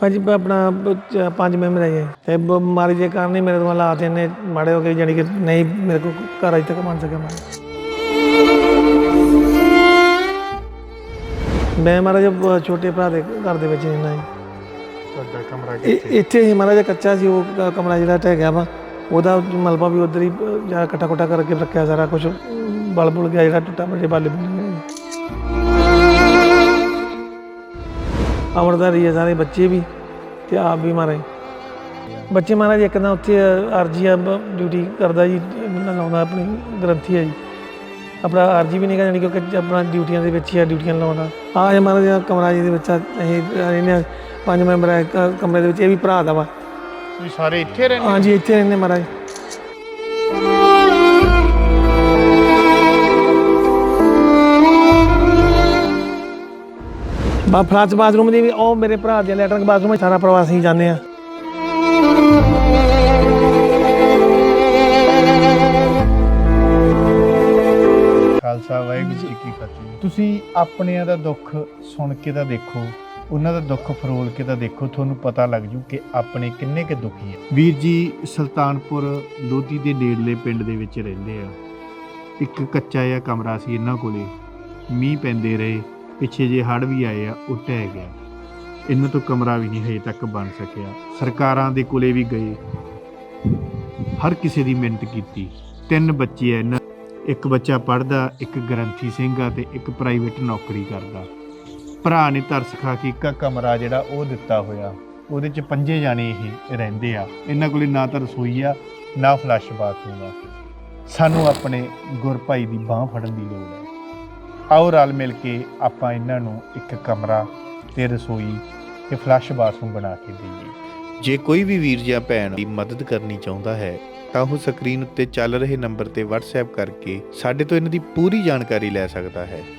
ਭਾਜੀ ਆਪਣਾ ਚ- ਪੰਜ ਮੈਂਬਰ ਹੈ ਜੀ ਤੇ ਬਿਮਾਰੀ ਦੇ ਕਾਰਨ ਹੀ ਮੇਰੇ ਤੋਂ ਹਾਲਾਤ ਇੰਨੇ ਮਾੜੇ ਹੋ ਗਏ ਜਾਣੀ ਕਿ ਨਹੀਂ ਮੇਰੇ ਕੋਲ ਘਰ ਅਜੇ ਤੱਕ ਬਣ ਸਕਿਆ ਮੈਂ ਮੈਂ ਮਹਾਰਾਜ ਬ- ਛੋਟੇ ਭਰਾ ਦੇ ਘਰ ਦੇ ਵਿੱਚ ਰਹਿੰਦਾ ਜੀ। ਤੁਹਾਡਾ ਕਮਰਾ ਇਹ- ਇੱਥੇ ਹੀ ਮਹਾਰਾਜ ਕੱਚਾ ਸੀ ਉਹ ਕ- ਕਮਰਾ ਜਿਹੜਾ ਢਹਿ ਗਿਆ ਵਾ ਉਹਦਾ ਮਲਬਾ ਵੀ ਉਧਰ ਹੀ ਜਾਂ ਇਕੱਠਾ ਕੁੱਟਾ ਕਰਕੇ ਰੱਖਿਆ ਸਾਰਾ ਕੁਝ ਬਲ ਬੁਲ ਗਿਆ ਜਿਹੜਾ ਟੁੱਟਾ ਬੜੇ ਬਾਲੇ ਬੁਲੇ ਅਮਰਦਾਰੀ ਹੈ ਸਾਰੇ ਬੱਚੇ ਵੀ ਤੇ ਆਪ ਵੀ ਮਾਰੇ। ਬੱਚੇ ਮਹਾਰਾਜ ਇੱਕ ਨਾ ਉੱਥੇ ਆਰਜੀ ਆ ਡਿਊਟੀ ਕਰਦਾ ਜੀ ਲਾਉਂਦਾ ਆਪਣੀ ਗ੍ਰੰਥੀ ਹੈ ਜੀ। ਆਪਣਾ ਆਰਜੀ ਵੀ ਨਹੀਂ ਜਾਣੀ ਕਿ ਆਪਣਾ ਡਿਊਟੀਆਂ ਦੇ ਵਿੱਚ ਹੀ ਆ ਡਿਊਟੀਆਂ ਲਾਉਂਦਾ। ਆ ਇਹ ਮਹਾਰਾਜ ਦਾ ਕਮਰਾ ਜੀ ਦੇ ਵਿੱਚ ਆ, ਅਸੀਂ ਰਹਿੰਦੇ ਹਾਂ ਪੰਜ ਮੈਂਬਰ ਹੈ ਕਮਰੇ ਦੇ ਵਿੱਚ ਇਹ ਵੀ ਭਰਾ ਦਾ ਵਾ। ਤੁਸੀਂ ਸਾਰੇ ਇੱਥੇ ਰਹਿੰਦੇ ਹਾਂਜੀ ਇੱਥੇ ਰਹਿੰਦੇ ਮਹਾਰਾਜ। ਬਾ ਫਲਾਸ ਬਾਥਰੂਮ ਦੀ ਵੀ, ਉਹ ਮੇਰੇ ਭਰਾ ਦੇ ਲੈਟਰਿੰਗ ਬਾਥਰੂਮ ਵਿੱਚ ਸਾਰਾ ਪ੍ਰਵਾਸ ਹੀ ਜਾਂਦੇ ਆ। ਖਾਲਸਾ ਵਾਹਿਗੁਰੂ ਜੀ ਕੀ ਫਤਿਹ। ਤੁਸੀਂ ਆਪਣਿਆਂ ਦਾ ਦੁੱਖ ਸੁਣ ਕੇ ਤਾਂ ਦੇਖੋ, ਉਹਨਾਂ ਦਾ ਦੁੱਖ ਫਰੋਲ ਕੇ ਤਾਂ ਦੇਖੋ, ਤੁਹਾਨੂੰ ਪਤਾ ਲੱਗ ਜੂ ਕਿ ਆਪਣੇ ਕਿੰਨੇ ਕੁ ਦੁਖੀ ਹੈ ਵੀਰ ਜੀ, ਸੁਲਤਾਨਪੁਰ ਲੋਧੀ ਦੇ ਨੇੜਲੇ ਪਿੰਡ ਦੇ ਵਿੱਚ ਰਹਿੰਦੇ ਆ। ਇੱਕ ਕੱਚਾ ਜਿਹਾ ਕਮਰਾ ਸੀ ਇਹਨਾਂ ਕੋਲੇ। ਮੀਂਹ ਪੈਂਦੇ ਰਹੇ ਪਿੱਛੇ ਜੇ ਹੜ੍ਹ ਵੀ ਆਏ ਆ, ਉਹ ਢਹਿ ਗਿਆ। ਇਹਨਾਂ ਤੋਂ ਕਮਰਾ ਵੀ ਨਹੀਂ ਹਜੇ ਤੱਕ ਬਣ ਸਕਿਆ। ਸਰਕਾਰਾਂ ਦੇ ਕੋਲੇ ਵੀ ਗਏ। ਹਰ ਕਿਸੇ ਦੀ ਮਿਹਨਤ ਕੀਤੀ। ਤਿੰਨ ਬੱਚੇ ਆ ਇਹਨਾਂ ਇੱਕ ਬੱਚਾ ਪੜਦਾ ਇੱਕ ਗ੍ਰੰਥੀ ਸਿੰਘ ਆ ਤੇ ਇੱਕ ਪ੍ਰਾਈਵੇਟ ਨੌਕਰੀ ਕਰਦਾ। ਭਰਾ ਨੇ ਤਰਸ ਖਾ ਕੇ ਇੱਕ ਕਮਰਾ ਜਿਹੜਾ ਉਹ ਦਿੱਤਾ ਹੋਇਆ। ਉਹਦੇ ਚ ਪੰਜੇ ਜਾਣੇ ਇਹ ਰਹਿੰਦੇ ਆ। ਇਹਨਾਂ ਕੋਲੇ ਨਾ ਤਾਂ ਰਸੋਈ ਆ, ਨਾ ਫਲੱਸ਼ ਬਾਥਰੂਮ ਆ। ਸਾਨੂੰ ਆਪਣੇ ਗੁਰਭਾਈ ਦੀ ਬਾਹ ਫੜਨ ਦੀ ਲੋੜ ਹੈ ਆਓ ਰਲ ਮਿਲ ਕੇ ਆਪਾਂ ਇਹਨਾਂ ਨੂੰ ਇੱਕ ਕਮਰਾ ਤੇ ਰਸੋਈ ਤੇ ਫਲੱਸ਼ ਬਾਥਰੂਮ ਬਣਾ ਕੇ ਦੇਈਏ। ਜੇ ਕੋਈ ਵੀ ਵੀਰ ਜਾਂ ਭੈਣ ਦੀ ਮਦਦ ਕਰਨੀ ਚਾਹੁੰਦਾ ਹੈ, ਤਾਂ ਉਹ ਸਕਰੀਨ ਉੱਤੇ ਚੱਲ ਰਹੇ ਨੰਬਰ ਤੇ WhatsApp ਕਰਕੇ ਸਾਡੇ ਤੋਂ ਇਹਨਾਂ ਦੀ ਪੂਰੀ ਜਾਣਕਾਰੀ ਲੈ ਸਕਦਾ ਹੈ।